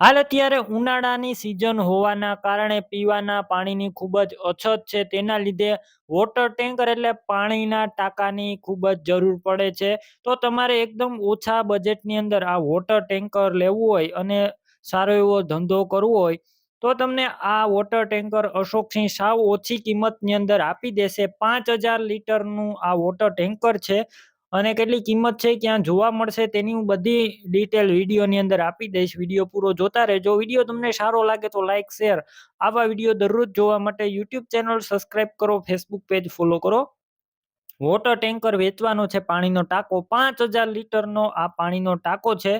હાલ અત્યારે ઉનાળાની સિઝન હોવાના કારણે પીવાના પાણીની ખૂબ જ અછત છે. તેના લીધે વોટર ટેન્કર એટલે પાણીના ટાંકાની ખૂબ જ જરૂર પડે છે. તો તમારે એકદમ ઓછા બજેટની અંદર આ વોટર ટેન્કર લેવું હોય અને સારો એવો ધંધો કરવો હોય, તો તમને આ વોટર ટેન્કર અશોકસિંહ સાવ ઓછી કિંમતની અંદર આપી દેશે. પાંચ હજાર લીટરનું આ વોટર ટેન્કર છે. અને કેટલી કિંમત છે ક્યાં જોવા મળશે તેની હું બધી ડિટેલ વિડીયોની અંદર આપી દઈશ. વીડિયો પૂરો જોતા રહેજો. વીડિયો તમને સારો લાગે તો લાઇક શેર આવા વીડિયો દરરોજ જોવા માટે યુટ્યુબ ચેનલ સબસ્ક્રાઇબ કરો ફેસબુક પેજ ફોલો કરો. વોટર ટેન્કર વેચવાનો છે પાણીનો ટાંકો. પાંચ હજાર લીટરનો આ પાણીનો ટાંકો છે.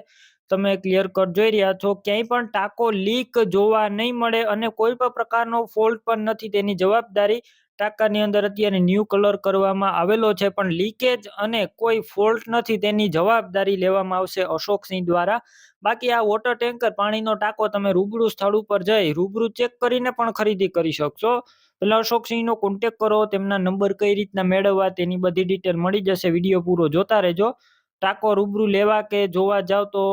તમે ક્લિયર કટ જોઈ રહ્યા છો. ક્યાંય પણ ટાંકો લીક જોવા નહીં મળે અને કોઈ પણ પ્રકારનો ફોલ્ટ પણ નથી. તેની જવાબદારી ટાંકાની અંદર અત્યારે ન્યૂ કલર કરવામાં આવેલો છે, પણ લીકેજ અને કોઈ ફોલ્ટ નથી તેની જવાબદારી લેવામાં આવશે અશોકસિંહ દ્વારા. બાકી આ વોટર ટેન્કર પાણીનો ટાંકો તમે રૂબરૂ સ્થળ ઉપર જઈ રૂબરૂ ચેક કરીને પણ ખરીદી કરી શકશો. પેલા અશોકસિંહનો કોન્ટેક કરો, તેમના નંબર કઈ રીતના મેળવવા તેની બધી ડિટેલ મળી જશે. વીડિયો પૂરો જોતા રહેજો. ટાંકો રૂબરૂ લેવા કે જોવા જાવ તો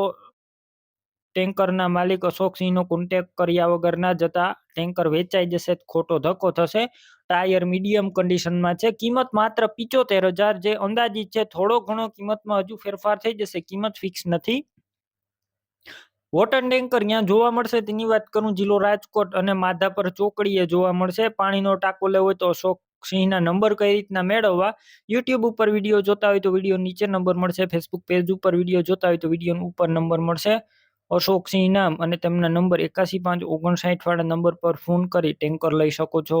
ટેન્કરના માલિક અશોકસિંહનો કોન્ટેક કર્યા વગર ના જતા ટેન્કર વેચાઈ જશે, ખોટો ધક્કો થશે. ટાયર મીડિયમ કન્ડિશનમાં છે. કિંમત માત્ર પિચોતેર હજાર જે અંદાજિત છે, થોડો ઘણો કિંમતમાં હજુ ફેરફાર થઈ જશે. કિંમત ફિક્સ નથી. વોટર ટેન્કર ત્યાં જોવા મળશે. તેની વાત કરું, જિલ્લો રાજકોટ અને માધાપર ચોકડીએ જોવા મળશે. પાણીનો ટાંકો લેવો હોય તો અશોક સિંહના નંબર કઈ રીતના મેળવવા? યુટ્યુબ ઉપર વીડિયો જોતા હોય તો વીડિયો નીચે નંબર મળશે. ફેસબુક પેજ ઉપર વીડિયો જોતા હોય તો વીડિયો ઉપર નંબર મળશે. અશોક સિંહ નામ અને તેમના નંબર એકાસી પાંચ ઓગણસાઠ વાળા નંબર પર ફોન કરી ટેન્કર લઈ શકો છો.